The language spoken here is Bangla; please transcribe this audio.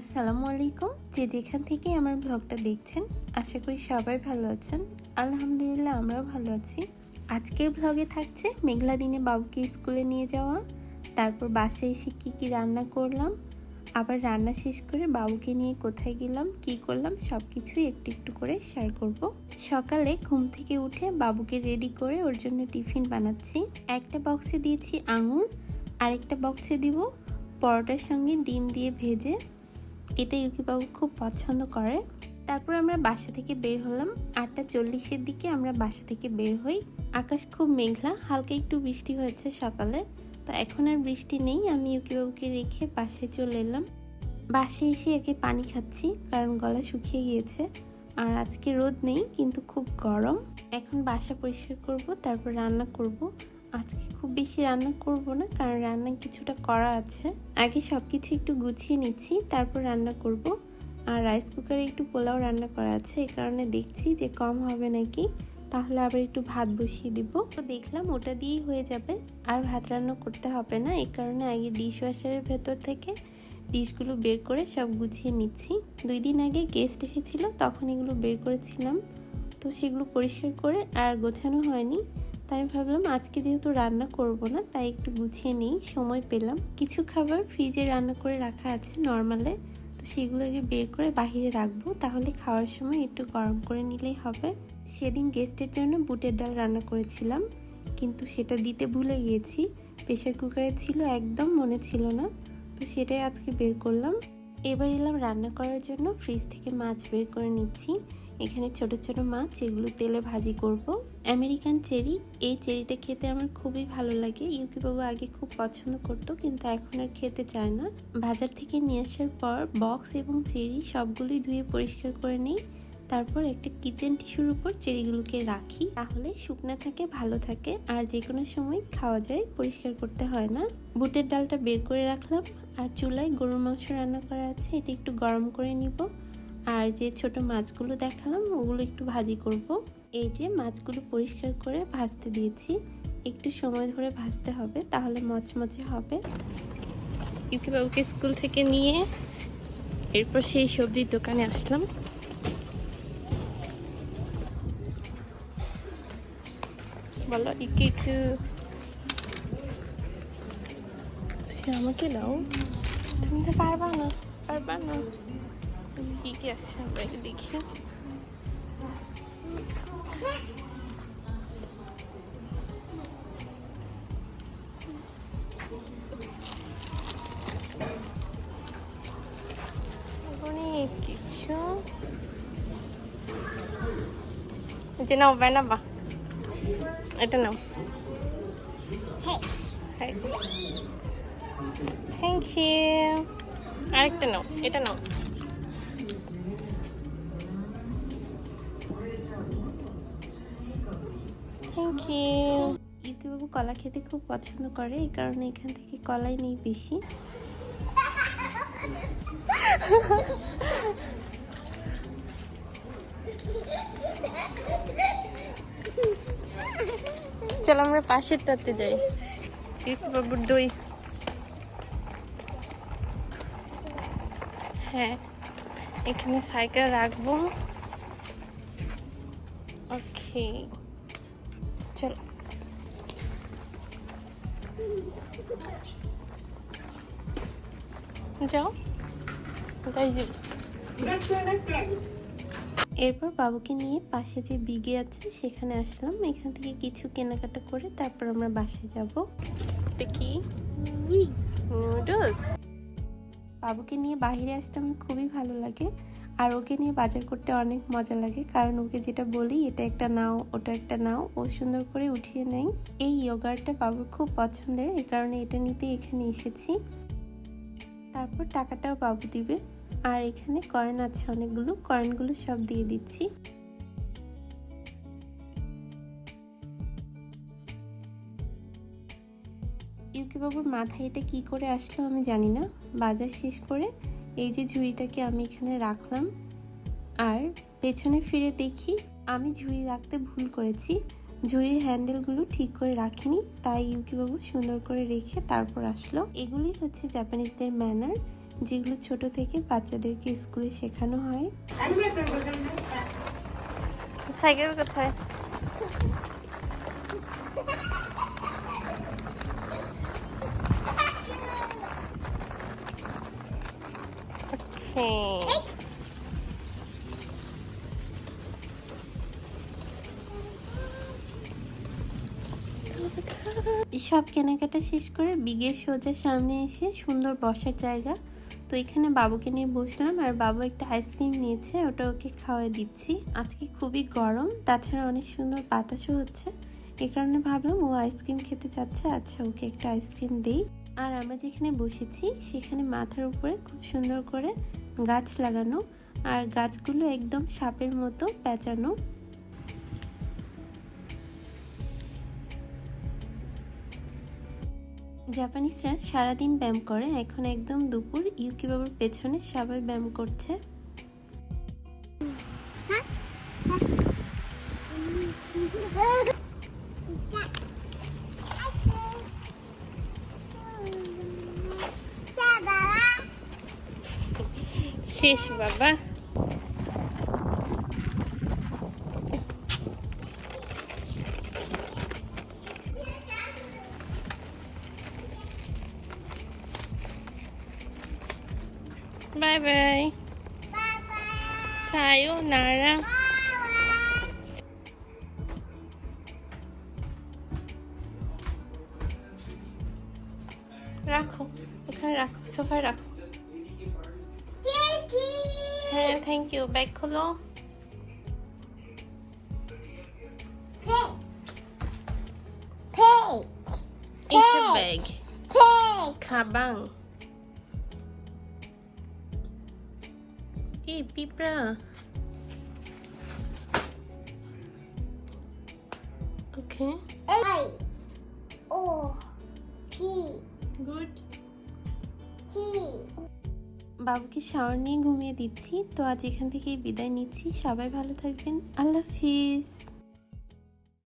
আসসালামু আলাইকুম যে যেখান থেকে আমার ব্লগটা দেখছেন, আশা করি সবাই ভালো আছেন। আলহামদুলিল্লাহ, আমরাও ভালো আছি। আজকের ব্লগে থাকছে মেঘলা দিনে বাবুকে স্কুলে নিয়ে যাওয়া। তারপর বাসায় এসে কী কী রান্না করলাম। আবার রান্না শেষ করে বাবুকে নিয়ে কোথায় গেলাম, কি করলাম সব কিছুই একটু একটু করে শেয়ার করব। সকালে ঘুম থেকে উঠে বাবুকে রেডি করে ওর জন্য টিফিন বানাচ্ছি। একটা বক্সে দিয়েছি আঙুর, আরেকটা বক্সে দিব পরোটার সঙ্গে ডিম দিয়ে ভেজে। এটা ইউকিবাবু খুব পছন্দ করে। তারপর আমরা বাসা থেকে বের হলাম। আটটা চল্লিশের দিকে আমরা বাসা থেকে বের হই। আকাশ খুব মেঘলা, হালকা একটু বৃষ্টি হয়েছে সকালে। তো এখন আর বৃষ্টি নেই, আমি ইউকিবাবুকে রেখে বাসে চলে এলাম। বাসে এসে একে পানি খাচ্ছি, কারণ গলা শুকিয়ে গিয়েছে। আর আজকে রোদ নেই, কিন্তু খুব গরম। এখন বাসা পরিষ্কার করব, তারপর রান্না করব। আজকে বেশি রান্না করব না, কারণ রান্না কিছুটা করা আছে। আগে সব কিছু একটু গুছিয়ে নিচ্ছি, তারপর রান্না করব। আর রাইস কুকারে একটু পোলাও রান্না করা আছে, এই কারণে দেখছি যে কম হবে নাকি। তাহলে আবার একটু ভাত বসিয়ে দিব। তো দেখলাম ওটা দিয়েই হয়ে যাবে, আর ভাত রান্না করতে হবে না, এই কারণে আগে ডিশ ওয়াশারের ভেতর থেকে ডিশগুলো বের করে সব গুছিয়ে নিচ্ছি। দুই দিন আগে গেস্ট এসেছিল, তখন এগুলো বের করেছিলাম। তো সেগুলো পরিষ্কার করে আর গোছানো হয়নি। তাই ভাবলাম আজকে যেহেতু রান্না করব না, তাই একটু গুছিয়ে নিই, সময় পেলাম। কিছু খাবার ফ্রিজে রান্না করে রাখা আছে নর্মালে, তো সেগুলোকে বের করে বাহিরে রাখব। তাহলে খাওয়ার সময় একটু গরম করে নিলেই হবে। সেদিন গেস্টের জন্য বুটের ডাল রান্না করেছিলাম, কিন্তু সেটা দিতে ভুলে গিয়েছি। প্রেশার কুকারে ছিল, একদম মনে ছিল না, তো সেটাই আজকে বের করলাম। এবার এলাম রান্না করার জন্য, ফ্রিজ থেকে মাছ বের করে নিচ্ছি। এখানে ছোট ছোট মাছ, এগুলো তেলে ভাজি করব। American cherry. এই চেরিটা খেতে আমার খুবই ভালো লাগে। ইউকি বাবু আগে খুব পছন্দ করতো, কিন্তু এখন আর খেতে চায় না। বাজার থেকে নিয়ে আসার পর বক্স এবং চেরি সবগুলোই ধুয়ে পরিষ্কার করে নেই। তারপর একটা কিচেন টিস্যুর উপর চেরিগুলোকে রাখি। তাহলে শুকনো থাকে, ভালো থাকে। আর যে কোনো সময় খাওয়া যায়, পরিষ্কার করতে হয় না। বুটের ডালটা বের করে রাখলাম। আর চুলায় গরুর মাংস রান্না করা আছে, এটা একটু গরম করে নিব। আর যে ছোট মাছগুলো দেখালাম ওগুলো একটু ভাজি করব। এই যে মাছগুলো পরিষ্কার করে ভাজতে দিয়েছি। একটু সময় ধরে ভাজতে হবে তাহলে মচমচে হবে। ইউকি বাবুকে স্কুল থেকে নিয়ে এরপর সেই সবজির দোকানে আসলাম। বলো ইকে একটু আমাকে দাও। তুমি তো পারবা না পারবা না। কি কি আছে? আমরা দেখি। অনেক কিছু। যে নাও, বানাবা। এটা নাও। থ্যাংক ইউ আরেকটা নাও, এটা নাও। ইউ ইউকিবাবু কলা খেতে খুব পছন্দ করে, এই কারণে এখান থেকে কলাই নেই বেশি। চলো আমরা পাশেরটাতে যাই। ইউকিবাবুর দই। হ্যাঁ এখানে সাইকেল রাখব। ওকে। যাও। যাই যাই এরপর বাবুকে নিয়ে পাশে যে বিগে আছে সেখানে আসলাম। এখান থেকে কিছু কেনাকাটা করে তারপর আমরা বাসায় যাব। এটা কি? নুডলস? বাবুকে নিয়ে বাইরে আসতে আমার খুবই ভালো লাগে। আর ওকে নিয়ে বাজার করতে অনেক মজা লাগে। কারণ ওকে যেটা বলি, এটা একটা নাও, ওটা একটা নাও, ও সুন্দর করে উঠিয়ে নেয়। এই ইয়োগারটা বাবুর খুব পছন্দের, এই কারণে এটা নিতে এখানে এসেছি। তারপর টাকাটাও বাবু দিবে। আর এখানে কয়েন আছে অনেকগুলো কয়েনগুলো সব দিয়ে দিচ্ছি। ইউকি বাবুর মাথায় এটা কি করে আসলো আমি জানি না। বাজার শেষ করে এই যে ঝুড়িটাকে আমি এখানে রাখলাম। আর পেছনে ফিরে দেখি আমি ঝুড়ি রাখতে ভুল করেছি। ঝুড়ির হ্যান্ডেলগুলো ঠিক করে রাখিনি তাই ইউকিবাবু সুন্দর করে রেখে তারপর আসলো। এগুলি হচ্ছে জাপানিজদের ম্যানার যেগুলো ছোট থেকে বাচ্চাদেরকে স্কুলে শেখানো হয়। সাইকেল কোথায়? সব কেনাকাটা শেষ করে বিগের সোজার সামনে এসে সুন্দর বসার জায়গা। তো এখানে বাবুকে নিয়ে বসলাম আর বাবু একটা আইসক্রিম নিয়েছে, ওটা ওকে খাওয়াই দিচ্ছি। আজকে খুবই গরম, তাছাড়া অনেক সুন্দর বাতাসও হচ্ছে। এই কারণে ভাবলাম ও আইসক্রিম খেতে চাচ্ছে আচ্ছা ওকে একটা আইসক্রিম দেই। আর আমরা যেখানে বসেছি, সেখানে মাথার উপরে খুব সুন্দর করে গাছ লাগানো আর গাছগুলো একদম সাপের মতো পেঁচানো। জাপানিজরা সারাদিন ব্যায়াম করে, এখন একদম দুপুর ইউকি বাবুর পেছনে সবাই ব্যায়াম করছে। শেষ বাবা বাই বাই সায়োনারা রাখো ওখানে রাখো সোফায় রাখো হ্যাঁ থ্যাংক ইউ ব্যাগ খোলো It's a bag. খাবাং কি পিঁপড়া ওকে গুড বাবুকে শাওয়ার নিয়ে ঘুমিয়ে দিচ্ছি। তো আজ এখান থেকেই বিদায় নিচ্ছি। সবাই ভালো থাকবেন। আল্লাহ হাফিজ।